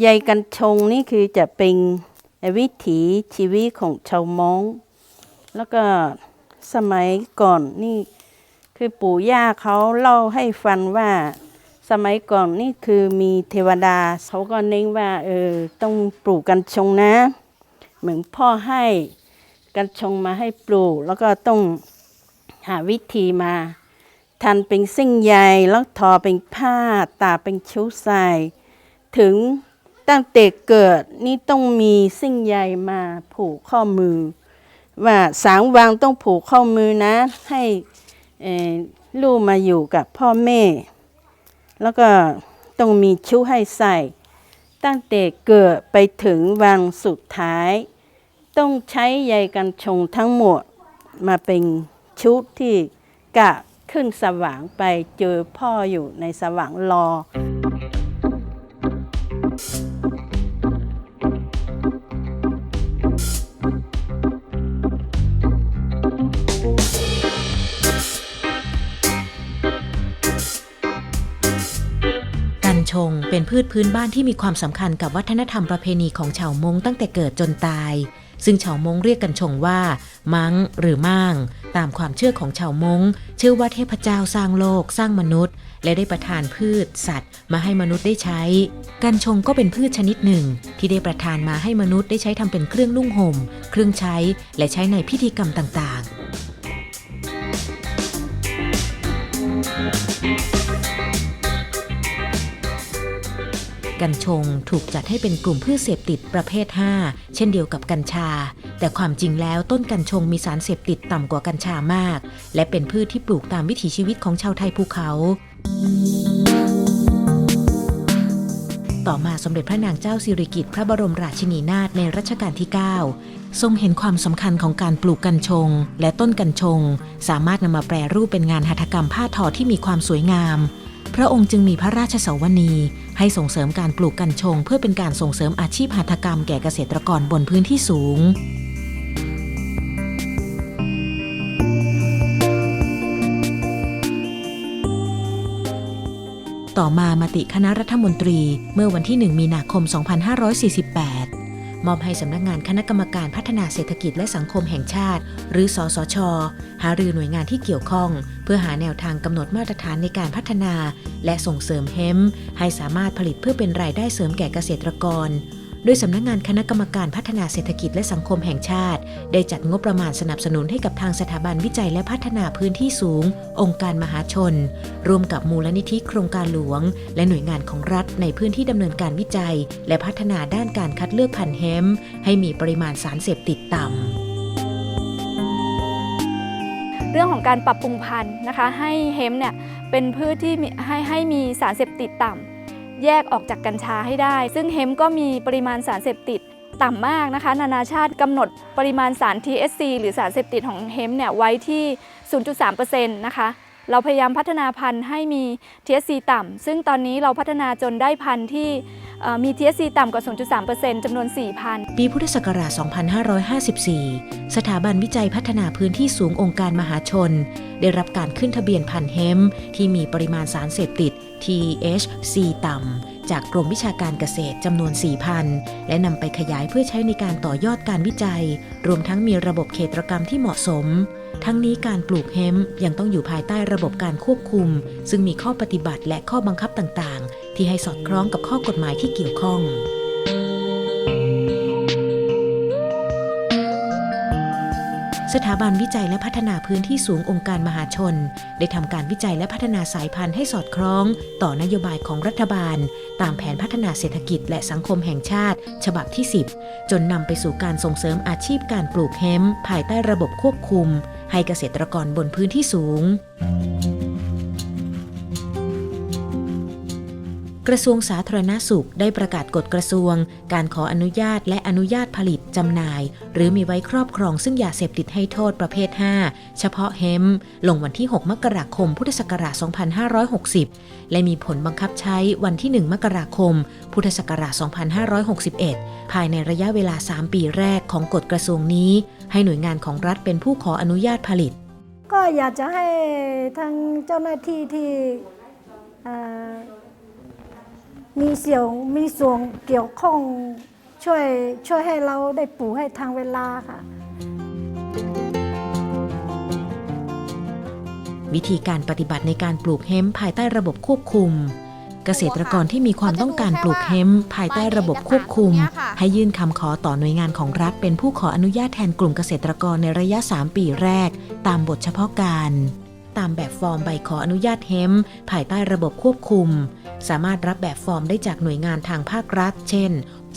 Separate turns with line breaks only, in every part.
ใยกันชงนี่คือจะเป็นวิถีชีวิตของชาวมงแล้วก็สมัยก่อนนี่คือปู่ย่าเขาเล่าให้ฟังว่า สมัยก่อนนี่คือมีเทวดาเขาก็เน้นว่าเออต้องปลูกกันชงนะ เหมือนพ่อให้กันชงมาให้ปลูก แล้วก็ต้องหาวิธีมาทันเป็นเส้นใยแล้วทอเป็นผ้าตาเป็นชุดใส่ถึง ตั้งแต่เกิดนี่ต้องมีเส้นใยมาผูกข้อมือ ว่าสางวางต้องผูกข้อมือนะ ให้ลูกมาอยู่กับพ่อแม่ แล้วก็ต้องมีชุดให้ใส่ ตั้งแต่เกิดไปถึงวันสุดท้าย ต้องใช้ใยกันชงทั้งหมดมาเป็นชุดที่กะขึ้นสว่างไปเจอพ่ออยู่ในสว่างรอ
พืชพื้นบ้านที่มีความสำคัญกับวัฒนธรรมประเพณีของชาวมงตั้งแต่เกิดจนตาย ซึ่งชาวมงเรียกกันชงว่า มังหรือม่าง ตามความเชื่อของชาวมงเชื่อว่าเทพเจ้าสร้างโลกสร้างมนุษย์ และได้ประทานพืช สัตว์ มาให้มนุษย์ได้ใช้ กันชงก็เป็นพืชชนิดหนึ่ง ที่ได้ประทานมาให้มนุษย์ได้ใช้ทำเป็นเครื่องนุ่งห่ม เครื่องใช้ และใช้ในพิธีกรรมต่างๆ กัญชงถูกจัดให้เป็นกลุ่มพืชเสพติดประเภท 5 เช่นเดียวกับกัญชา แต่ความจริงแล้วต้นกัญชงมีสารเสพติดต่ำกว่ากัญชามาก และเป็นพืชที่ปลูกตามวิถีชีวิตของชาวไทยภูเขา ต่อมาสมเด็จพระนางเจ้าสิริกิติ์พระบรมราชินีนาถในรัชกาลที่ 9 ทรงเห็นความสำคัญของการปลูกกัญชง และต้นกัญชง สามารถนำมาแปรรูปเป็นงานหัตถกรรมผ้าทอที่มีความสวยงาม พระองค์จึงมีพระราชสวนีให้ส่งเสริมการปลูกกัญชง เพื่อเป็นการส่งเสริมอาชีพหัตถกรรมแก่เกษตรกรบนพื้นที่สูงต่อมา มติคณะรัฐมนตรีเมื่อวันที่ 1 มีนาคม 2548 มอบให้สำนักงานคณะกรรมการพัฒนาเศรษฐกิจและสังคมแห่งชาติ หรือ สสช หารือหน่วยงานที่เกี่ยวข้อง เพื่อหาแนวทางกำหนดมาตรฐานในการพัฒนา และส่งเสริมเฮมให้สามารถผลิตเพื่อเป็นรายได้เสริมแก่เกษตรกร ดยสำนักงานคณะกรรมการพัฒนาเศรษฐกิจและสังคมแห่งชาติ ได้จัดงบประมาณสนับสนุนให้กับทางสถาบันวิจัยและพัฒนาพื้นที่สูง องค์การมหาชน ร่วมกับมูลนิธิโครงการหลวง และหน่วยงานของรัฐในพื้นที่ดำเนินการวิจัย และพัฒนาด้านการคัดเลือกพันธุ์เฮมให้มีปริมาณสารเสพติดต่ำ
เรื่องของการปรับปรุงพันธุ์นะคะ ให้เฮมเนี่ยเป็นพืชที่ให้ให้มีสารเสพติดต่ำ แยกออกจากกัญชาให้ได้ ซึ่งเฮมก็มีปริมาณสารเสพติดต่ำมากนะคะ นานาชาติกำหนดปริมาณสาร THC หรือสารเสพติดของเฮมเนี่ยไว้ที่ 0.3%นะคะ เราพยายามพัฒนาพันธุ์ให้มี THC ต่ำ ซึ่งตอนนี้เราพัฒนาจนได้พันธุ์ที่ มี THC ต่ำกว่า 0.3%จำนวน4พันธุ์
ปีพุทธศักราช 2554 สถาบันวิจัยพัฒนาพื้นที่สูงองค์การมหาชน ได้รับการขึ้นทะเบียนพันเฮมที่มีปริมาณสารเสพติด THC ต่ำ จากกรมวิชาการเกษตรจำนวน 4,000 และนำไปขยายเพื่อใช้ในการต่อยอดการวิจัย รวมทั้งมีระบบเขตรกรรมที่เหมาะสม ทั้งนี้การปลูกเฮมยังต้องอยู่ภายใต้ระบบการควบคุม ซึ่งมีข้อปฏิบัติและข้อบังคับต่างๆ ที่ให้สอดคล้องกับข้อกฎหมายที่เกี่ยวข้อง ถาบันวิจัยและพัฒนาพื้นที่สูงองค์การมหาชน ได้ทำการวิจัยและพัฒนาสายพันธุ์ให้สอดคล้อง ต่อนโยบายของรัฐบาล ตามแผนพัฒนาเศรษฐกิจและสังคมแห่งชาติ ฉบับที่ 10 จนนำไปสู่การส่งเสริมอาชีพการปลูกเฮมภายใต้ระบบควบคุม ให้เกษตรกรบนพื้นที่สูง กระทรวงสาธารณสุขได้ประกาศกฎกระทรวง การขออนุญาตและอนุญาตผลิตจำหน่าย หรือมีไว้ครอบครองซึ่งยาเสพติดให้โทษประเภท 5 เฉพาะเฮมลงวันที่ 6 มกราคม พุทธศักราช 2560 และมีผลบังคับใช้วันที่ 1 มกราคม พุทธศักราช 2561 ภายในระยะเวลา 3 ปีแรกของกฎกระทรวงนี้ ให้หน่วยงานของรัฐเป็นผู้ขออนุญาตผลิต
ก็อยากจะให้ทางเจ้าหน้าที่ที่ มีเสี่ยวมีส่วนเกี่ยวข้องช่วยช่วยให้เราได้ปลูกให้ทางเวลาค่ะ
วิธีการปฏิบัติในการปลูกเฮมป์ภายใต้ระบบควบคุม เกษตรกรที่มีความต้องการปลูกเฮมป์ภายใต้ระบบควบคุม ให้ยื่นคำขอต่อหน่วยงานของรัฐ เป็นผู้ขออนุญาตแทนกลุ่มเกษตรกรในระยะ 3 ปีแรก ตามบทเฉพาะการ ตามแบบฟอร์มใบขออนุญาตเฮมภายใต้ระบบควบคุม สามารถรับแบบฟอร์มได้จากหน่วยงานทางภาครัฐ เช่น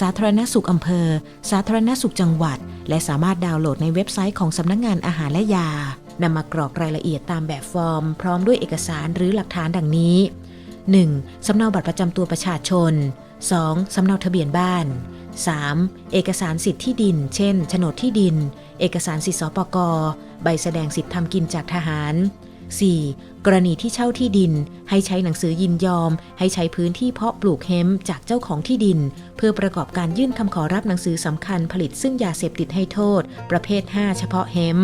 สาธารณสุขอำเภอ สาธารณสุขจังหวัด และสามารถดาวน์โหลดในเว็บไซต์ของสำนักงงานอาหารและยานำมากรอกรายละเอียดตามแบบฟอร์ม พร้อมด้วยเอกสารหรือหลักฐานดังนี้ 1. สำเนาบัตรประจำตัวประชาชน 2. สำเนาทะเบียนบ้าน 3. เอกสารสิทธิที่ดิน เช่น โฉนดที่ดิน เอกสารสิทธิสปก ใบแสดงสิทธิทำกินจากทหาร 4. กรณีที่เช่าที่ดิน ให้ใช้หนังสือยินยอม ให้ใช้พื้นที่เพาะปลูกเฮมจากเจ้าของที่ดิน เพื่อประกอบการยื่นคำขอรับหนังสือสำคัญผลิตซึ่งยาเสพติดให้โทษ ประเภท 5 เฉพาะเฮม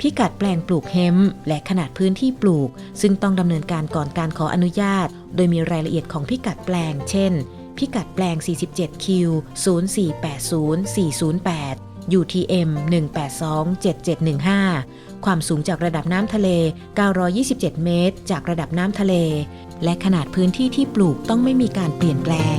พิกัดแปลงปลูกเฮมและขนาดพื้นที่ปลูก ซึ่งต้องดำเนินการก่อนการขออนุญาต โดยมีรายละเอียดของพิกัดแปลง เช่น พิกัดแปลง 47 q 0480 408 UTM 1827715 ความสูงจากระดับน้ำทะเล 927 เมตร จากระดับน้ำทะเล และขนาดพื้นที่ที่ปลูกต้องไม่มีการเปลี่ยนแปลง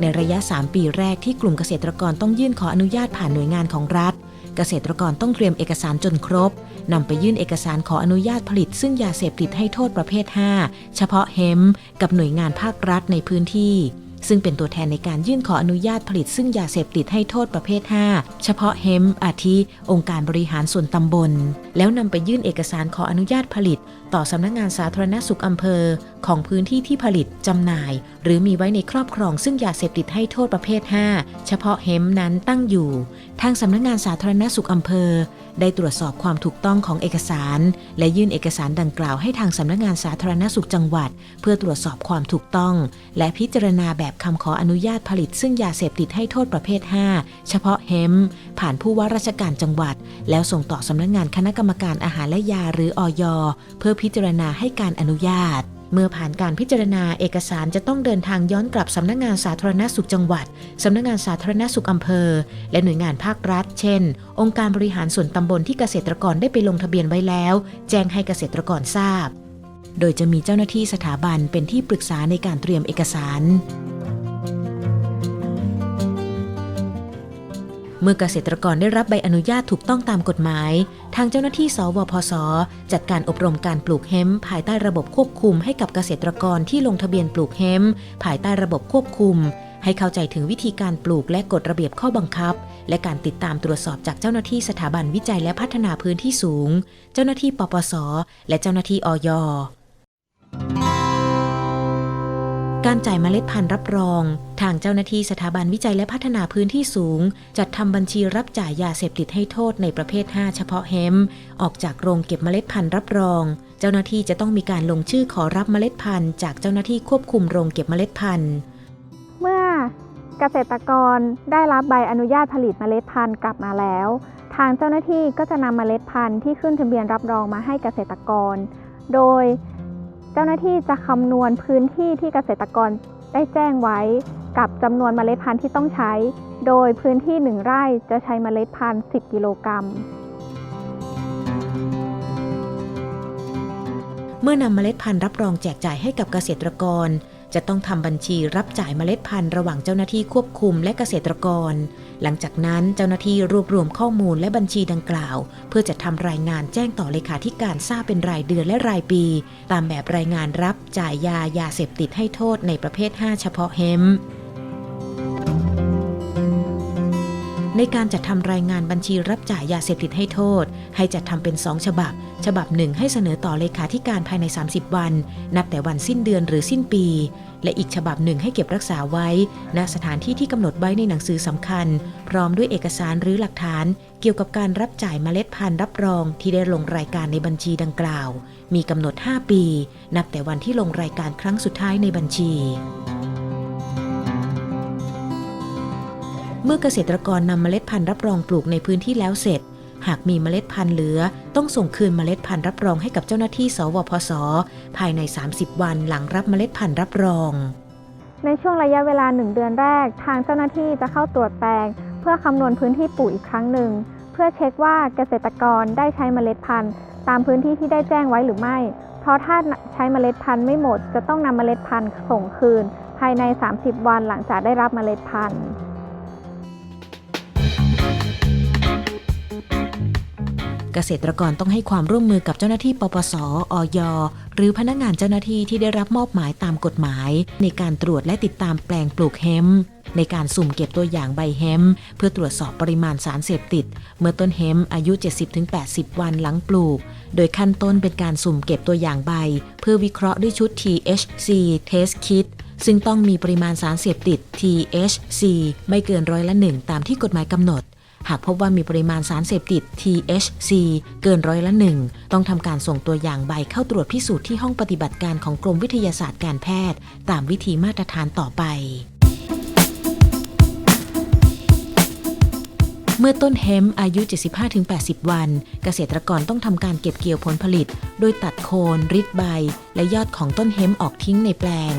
ในระยะ 3 ปีแรกที่กลุ่มเกษตรกรต้องยื่นขออนุญาตผ่านหน่วยงานของรัฐ เกษตรกรต้องเตรียมเอกสารจนครบนำไปยื่นเอกสารขออนุญาตผลิต ซึ่งยาเสพติดให้โทษประเภท 5 เฉพาะเฮมกับหน่วยงานภาครัฐในพื้นที่ ซึ่งเป็นตัวแทนในการยื่นขออนุญาตผลิต ซึ่งยาเสพติดให้โทษประเภท 5 เฉพาะเฮมอาทิ องค์การบริหารส่วนตำบล แล้วนำไปยื่นเอกสารขออนุญาตผลิต ต่อสำนักงานสาธารณสุขอำเภอ ของพื้นที่ที่ผลิตจำหน่าย หรือมีไว้ในครอบครองซึ่งยาเสพติดให้โทษประเภท 5 เฉพาะเฮมนั้นตั้งอยู่ ทางสำนักงานสาธารณสุขอำเภอได้ตรวจสอบความถูกต้องของเอกสาร และยื่นเอกสารดังกล่าวให้ทางสำนักงานสาธารณสุขจังหวัด เพื่อตรวจสอบความถูกต้อง และพิจารณาแบบคำขออนุญาตผลิต ซึ่งยาเสพติดให้โทษประเภท 5 เฉพาะเฮมผ่านผู้ว่าราชการจังหวัด แล้วส่งต่อสำนักงานคณะกรรมการอาหารและยาหรืออยเพื่อพิจารณาให้การอนุญาต เมื่อผ่านการพิจารณาเอกสารจะต้องเดินทางย้อนกลับสำนักงานสาธารณสุขจังหวัด สำนักงานสาธารณสุขอำเภอ และหน่วยงานภาครัฐ เช่น องค์การบริหารส่วนตำบลที่เกษตรกรได้ไปลงทะเบียนไว้แล้ว แจ้งให้เกษตรกรทราบ โดยจะมีเจ้าหน้าที่สถาบันเป็นที่ปรึกษาในการเตรียมเอกสาร เมื่อเกษตรกรได้รับใบอนุญาตถูกต้องตามกฎหมาย ทางเจ้าหน้าที่สวพศจัดการอบรมการปลูกเฮมภายใต้ระบบควบคุมให้กับเกษตรกรที่ลงทะเบียนปลูกเฮมภายใต้ระบบควบคุม ให้เข้าใจถึงวิธีการปลูกและกฎระเบียบข้อบังคับ และการติดตามตรวจสอบจากเจ้าหน้าที่สถาบันวิจัยและพัฒนาพื้นที่สูง เจ้าหน้าที่ปปส และเจ้าหน้าที่อย การจ่ายเมล็ดพันธุ์รับรอง ทางเจ้าหน้าที่สถาบันวิจัยและพัฒนาพื้นที่สูง จัดทำบัญชีรับจ่ายยาเสพติดให้โทษในประเภท 5 เฉพาะเฮมออกจากโรงเก็บเมล็ดพันธุ์รับรอง เจ้าหน้าที่จะต้องมีการลงชื่อขอรับเมล็ดพันธุ์จากเจ้าหน้าที่ควบคุมโรงเก็บเมล็ดพันธุ์
เมื่อเกษตรกรได้รับใบอนุญาตผลิตเมล็ดพันธุ์กลับมาแล้ว ทางเจ้าหน้าที่ก็จะนำเมล็ดพันธุ์ที่ขึ้นทะเบียนรับรองมาให้เกษตรกร โดย เจ้าหน้าที่จะคำนวณพื้นที่ที่เกษตรกรได้แจ้งไว้ กับจำนวนเมล็ดพันธุ์ที่ต้องใช้ โดยพื้นที่ 1 ไร่จะใช้เมล็ดพันธุ์ 10 กิโลกรัม
เมื่อนำเมล็ดพันธุ์รับรองแจกจ่ายให้กับเกษตรกร จะต้องทำบัญชีรับจ่ายเมล็ดพันธุ์ระหว่างเจ้าหน้าที่ควบคุมและเกษตรกร หลังจากนั้นเจ้าหน้าที่รวบรวมข้อมูลและบัญชีดังกล่าว เพื่อจะทำรายงานแจ้งต่อเลขาธิการทราบเป็นรายเดือนและรายปี ตามแบบรายงานรับจ่ายยายาเสพติดให้โทษในประเภท 5 เฉพาะเฮม ในการจัดทำรายงานบัญชีรับจ่ายยาเสพติดให้โทษ ให้จัดทำเป็น2ฉบับ ฉบับหนึ่งให้เสนอต่อเลขาธิการภายใน 30 วัน นับแต่วันสิ้นเดือนหรือสิ้นปี และอีกฉบับหนึ่งให้เก็บรักษาไว้ ณสถานที่ที่กำหนดไว้ในหนังสือสำคัญ พร้อมด้วยเอกสารหรือหลักฐาน เกี่ยวกับการรับจ่ายเมล็ดพันธุ์รับรองที่ได้ลงรายการในบัญชีดังกล่าว มีกำหนด 5 ปี นับแต่วันที่ลงรายการครั้งสุดท้ายในบัญชี เมื่อเกษตรกรนำเมล็ดพันธุ์รับรองปลูกในพื้นที่แล้วเสร็จ หากมีเมล็ดพันธุ์เหลือ ต้องส่งคืนเมล็ดพันธุ์รับรองให้กับเจ้าหน้าที่ สวพศภายใน 30 วันหลังรับเมล็ดพันธุ์รับรอง
ในช่วงระยะเวลา1เดือนแรก ทางเจ้าหน้าที่จะเข้าตรวจแปลง เพื่อคำนวณพื้นที่ปลูกอีกครั้งหนึ่ง เพื่อเช็คว่าเกษตรกรได้ใช้เมล็ดพันธุ์ ตามพื้นที่ที่ได้แจ้งไว้หรือไม่ เพราะถ้าใช้เมล็ดพันธุ์ไม่หมด จะต้องนำเมล็ดพันธุ์ส่งคืน ภายใน 30 วันหลังจากได้รับเมล็ดพันธุ์
เกษตรกรต้องให้ความร่วมมือกับเจ้าหน้าที่ปปสอยหรือพนักงานเจ้าหน้าที่ที่ได้รับมอบหมายตามกฎหมาย ในการตรวจและติดตามแปลงปลูกเฮมในการสุ่มเก็บตัวอย่างใบเฮมเพื่อตรวจสอบปริมาณสารเสพติด เมื่อต้นเฮมอายุ 70-80 วันหลังปลูก โดยขั้นต้นเป็นการสุ่มเก็บตัวอย่างใบ เพื่อวิเคราะห์ด้วยชุด THC Test Kit ซึ่งต้องมีปริมาณสารเสพติด THC ไม่เกินร้อยละหนึ่งตามที่กฎหมายกำหนด หากพบว่ามีปริมาณสารเสพติด THC เกินร้อยละหนึ่งต้องทำการส่งตัวอย่างใบเข้าตรวจพิสูจน์ที่ห้องปฏิบัติการของกรมวิทยาศาสตร์การแพทย์ ตามวิธีมาตรฐานต่อไปเมื่อต้นเฮมอายุ 75-80 วัน เกษตรกรต้องทำการเก็บเกี่ยวผลผลิต โดยตัดโคนริดใบ และยอดของต้นเฮมออกทิ้งในแปลง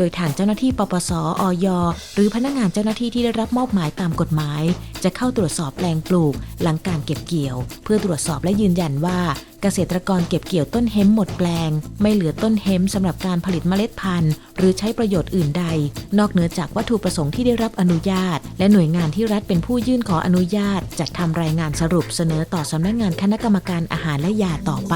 โดยทางเจ้าหน้าที่ปปสอยหรือพนักงานเจ้าหน้าที่ที่ได้รับมอบหมายตามกฎหมาย จะเข้าตรวจสอบแปลงปลูก หลังการเก็บเกี่ยว เพื่อตรวจสอบและยืนยันว่า เกษตรกรเก็บเกี่ยวต้นเฮมหมดแปลง ไม่เหลือต้นเฮมสำหรับการผลิตเมล็ดพันธุ์ หรือใช้ประโยชน์อื่นใด นอกเหนือจากวัตถุประสงค์ที่ได้รับอนุญาต และหน่วยงานที่รัฐเป็นผู้ยื่นขออนุญาตจัดทำรายงานสรุปเสนอต่อสำนักงานคณะกรรมการอาหารและยาต่อไป